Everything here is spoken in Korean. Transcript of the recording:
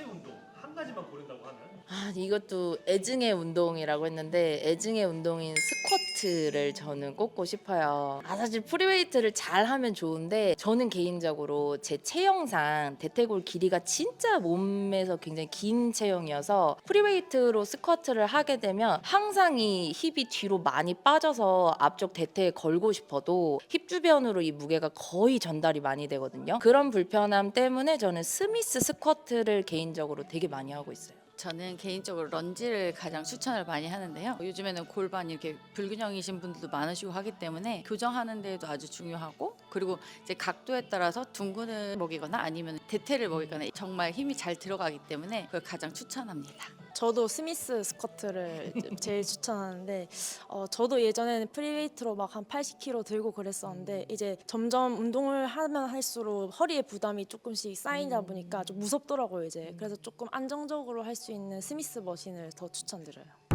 하체 운동 한 가지만 고른다고 하면 아, 이것도 애증의 운동이라고 했는데 애증의 운동인 스쿼트를 저는 꼽고 싶어요. 아, 사실 프리웨이트를 잘 하면 좋은데 저는 개인적으로 제 체형상 대퇴골 길이가 진짜 몸에서 굉장히 긴 체형이어서 프리웨이트로 스쿼트를 하게 되면 항상 이 힙이 뒤로 많이 빠져서 앞쪽 대퇴에 걸고 싶어도 힙 주변으로 이 무게가 거의 전달이 많이 되거든요. 그런 불편함 때문에 저는 스미스 스쿼트를 개인적으로 되게 많이 하고 있어요. 저는 개인적으로 런지를 가장 추천을 많이 하는데요. 요즘에는 골반 이렇게 불균형이신 분들도 많으시고 하기 때문에 교정하는 데에도 아주 중요하고 그리고 이제 각도에 따라서 둥근을 먹이거나 아니면 대퇴를 먹이거나 정말 힘이 잘 들어가기 때문에 그걸 가장 추천합니다. 저도 스미스 스쿼트를 제일 추천하는데 어, 저도 예전에는 프리웨이트로 막 한 80kg 들고 그랬었는데 이제 점점 운동을 하면 할수록 허리에 부담이 조금씩 쌓이다 보니까 좀 무섭더라고요 이제. 그래서 조금 안정적으로 할 수 있는 스미스 머신을 더 추천드려요.